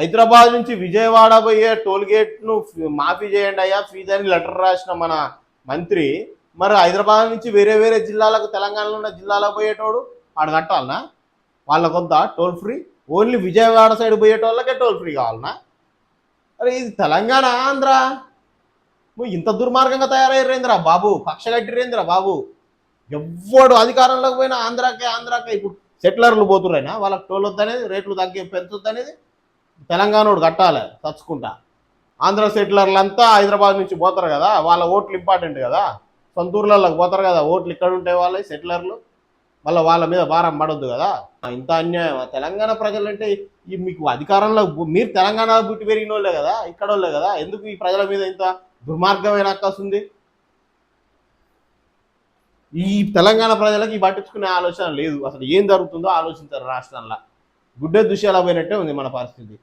హైదరాబాద్ నుంచి విజయవాడ పోయే టోల్గేట్ను మాఫీ చేయండి అయ్యా ఫీజు అని లెటర్ రాసిన మన మంత్రి. మరి హైదరాబాద్ నుంచి వేరే వేరే జిల్లాలకు తెలంగాణలో ఉన్న జిల్లాలకు పోయేటోడు ఆడు కట్టాలనా? వాళ్ళకొద్దా toll free? Only Vijayawada side పోయేటోళ్ళకే toll free కావాలనా? అరే ఇది తెలంగాణ ఆంధ్ర. నువ్వు ఇంత దుర్మార్గంగా తయారయ్యారేంద్రా బాబు. పక్ష కట్టిరేంద్రా బాబు. ఎవ్వడు అధికారంలోకి పోయినా ఆంధ్రాకే ఆంధ్రాకే ఇప్పుడు సెటిలర్లు పోతున్నాయినా వాళ్ళకి టోల్ వద్దనేది రేట్లు తగ్గి పెంచొద్దనేది తెలంగాణోడు కట్టాలి తచ్చుకుంటా. ఆంధ్ర సెటిలర్లు అంతా హైదరాబాద్ నుంచి పోతారు కదా వాళ్ళ ఓట్లు ఇంపార్టెంట్ కదా. సొంత ఊర్లలోకి పోతారు కదా ఓట్లు ఇక్కడ ఉంటే వాళ్ళే సెటిలర్లు. మళ్ళీ వాళ్ళ మీద భారం పడొద్దు కదా. ఇంత అన్యాయం. తెలంగాణ ప్రజలంటే ఈ మీకు అధికారంలో మీరు తెలంగాణ బుట్టి పెరిగిన వాళ్ళే కదా ఇక్కడ వాళ్ళే కదా. ఎందుకు ఈ ప్రజల మీద ఇంత దుర్మార్గమైన అక్కస్తుంది ఈ తెలంగాణ ప్రజలకు ఈ పట్టించుకునే ఆలోచన లేదు. అసలు ఏం జరుగుతుందో ఆలోచించారు రాష్ట్రంలో. గుడ్డే దుశ్యాల పోయినట్టే ఉంది మన పరిస్థితి.